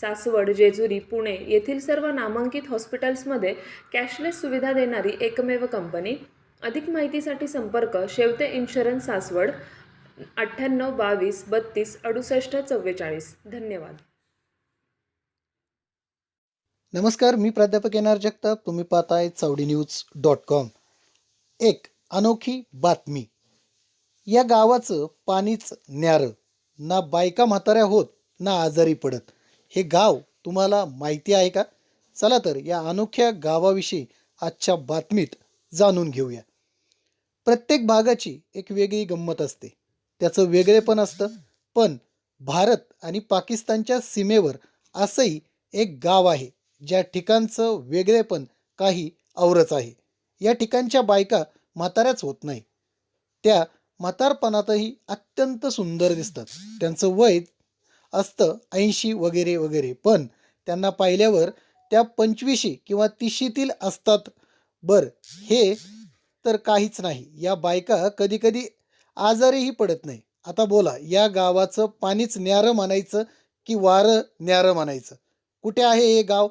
सासवड जेजुरी पुणे येथील सर्व नामांकित हॉस्पिटल्समध्ये कॅशलेस सुविधा देणारी एकमेव कंपनी. अधिक माहितीसाठी संपर्क शेवते इन्शुरन्स सासवड अठ्ठ्याण्णव बावीस बत्तीस अडुसष्ट चव्वेचाळीस. धन्यवाद. नमस्कार मी प्राध्यापक एन आर जगताप. तुम्ही पाहताय चावडी न्यूज डॉट कॉम. एक अनोखी बातमी. या गावाचं पाणीच न्यारं. ना बायका म्हाताऱ्या होत ना आजारी पडत. हे गाव तुम्हाला माहिती आहे का? चला तर या अनोख्या गावाविषयी आजच्या बातमीत जाणून घेऊया. प्रत्येक भागाची एक वेगळी गंमत असते. त्याचं वेगळेपण असतं. पण भारत आणि पाकिस्तानच्या सीमेवर असंही एक गाव आहे ज्या ठिकाणचं वेगळेपण काही औरच आहे. या ठिकाणच्या बायका म्हाताऱ्याच होत नाही त्या म्हातारपणातही अत्यंत सुंदर दिसतात. त्यांचं वय असतं ऐंशी वगैरे वगैरे. पण त्यांना पाहिल्यावर त्या पंचवीशी किंवा तिशीतील असतात. बर हे तर काहीच नाही. या बायका कधीकधी आजारीही पडत नाही. आता बोला या गावाचं पाणीच न्यारं म्हणायचं की वारं न्यारं म्हणायचं कुठे आहे हे गाव?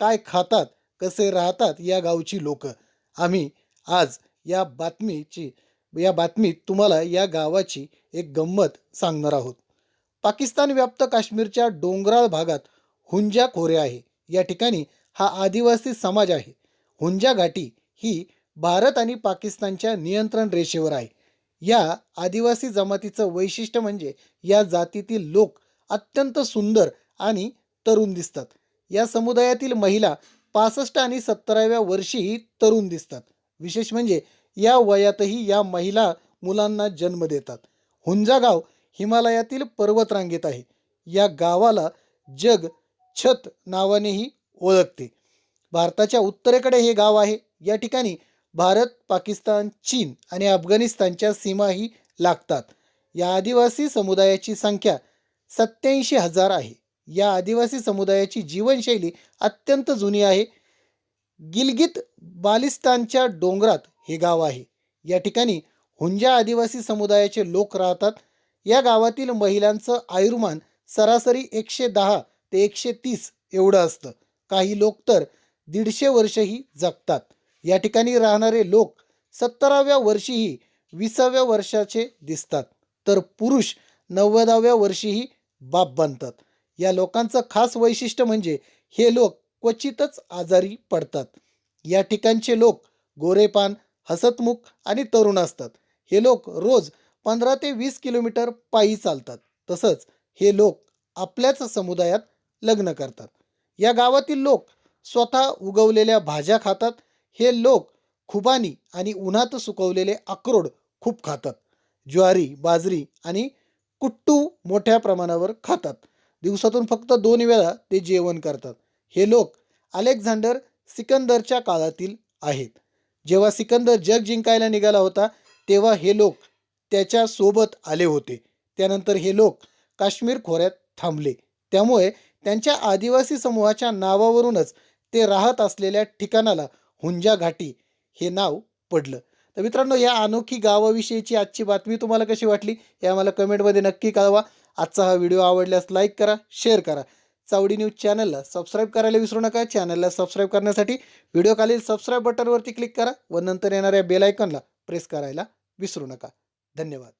काय खातात? कसे राहतात या गावची लोक? आम्ही आज या बातमीची या बातमीत तुम्हाला या गावाची एक गंमत सांगणार आहोत. पाकिस्तान व्याप्त काश्मीरच्या डोंगराळ भागात हुंजा खोरे आहे. या ठिकाणी हा आदिवासी समाज आहे. हुंजा घाटी ही भारत आणि पाकिस्तानच्या नियंत्रण रेषेवर आहे. या आदिवासी जमातीचं वैशिष्ट्य म्हणजे या जातीतील लोक अत्यंत सुंदर आणि तरुण दिसतात. या समुदायातील महिला पासष्ट आणि सत्तराव्या वर्षीही तरुण दिसतात. विशेष म्हणजे या वयातही या महिला मुलांना जन्म देतात. हुंजा गाव हिमालयातील पर्वतरांगेत आहे. या गावाला जग छत नावानेही ओळखते. भारताच्या उत्तरेकडे हे गाव आहे. या ठिकाणी भारत पाकिस्तान चीन आणि अफगाणिस्तानच्या सीमाही लागतात. या आदिवासी समुदायाची संख्या सत्याऐंशी हजार आहे. या आदिवासी समुदायाची जीवनशैली अत्यंत जुनी आहे. गिलगित बालिस्तानच्या डोंगरात हे गाव आहे. या ठिकाणी हुंजा आदिवासी समुदायाचे लोक राहतात. या गावातील महिलांचं आयुर्मान सरासरी एकशे दहा ते एकशे तीस एवढं असतं. काही लोक तर दीडशे वर्षही जगतात. या ठिकाणी राहणारे लोक सत्तराव्या वर्षीही विसाव्या वर्षाचे दिसतात. तर पुरुष नव्वदाव्या वर्षीही बाप बनतात. या लोकांचं खास वैशिष्ट्य म्हणजे हे लोक क्वचितच आजारी पडतात. या ठिकाणचे लोक गोरेपान हसतमुख आणि तरुण असतात. हे लोक रोज पंधरा ते वीस किलोमीटर पायी चालतात. तसंच हे लोक आपल्याच समुदायात लग्न करतात. या गावातील लोक स्वतः उगवलेल्या भाज्या खातात. हे लोक खुबानी आणि उन्हात सुकवलेले अक्रोड खूप खातात. ज्वारी बाजरी आणि कुट्टू मोठ्या प्रमाणावर खातात. दिवसातून फक्त दोन वेळा ते जेवण करतात. हे लोक अलेक्झांडर सिकंदरच्या काळातील आहेत. जेव्हा सिकंदर जग जिंकायला निघाला होता तेव्हा हे लोक त्याच्यासोबत आले होते. त्यानंतर हे लोक काश्मीर खोऱ्यात थांबले. त्यामुळे त्यांच्या आदिवासी समूहाच्या नावावरूनच ते राहत असलेल्या ठिकाणाला हुंजा घाटी हे नाव पडलं. तर मित्रांनो या अनोखी गावाविषयीची आजची बातमी तुम्हाला कशी वाटली? हे आम्हाला कमेंटमध्ये नक्की कळवा. आजचा हा व्हिडिओ आवडल्यास लाईक करा शेअर करा. चावडी न्यूज चॅनलला सबस्क्राईब करायला विसरू नका. चॅनलला सबस्क्राईब करण्यासाठी व्हिडिओ खालील सबस्क्राईब बटनवरती क्लिक करा व नंतर येणाऱ्या बेल आयकॉनला प्रेस करायला विसरू नका. धन्यवाद.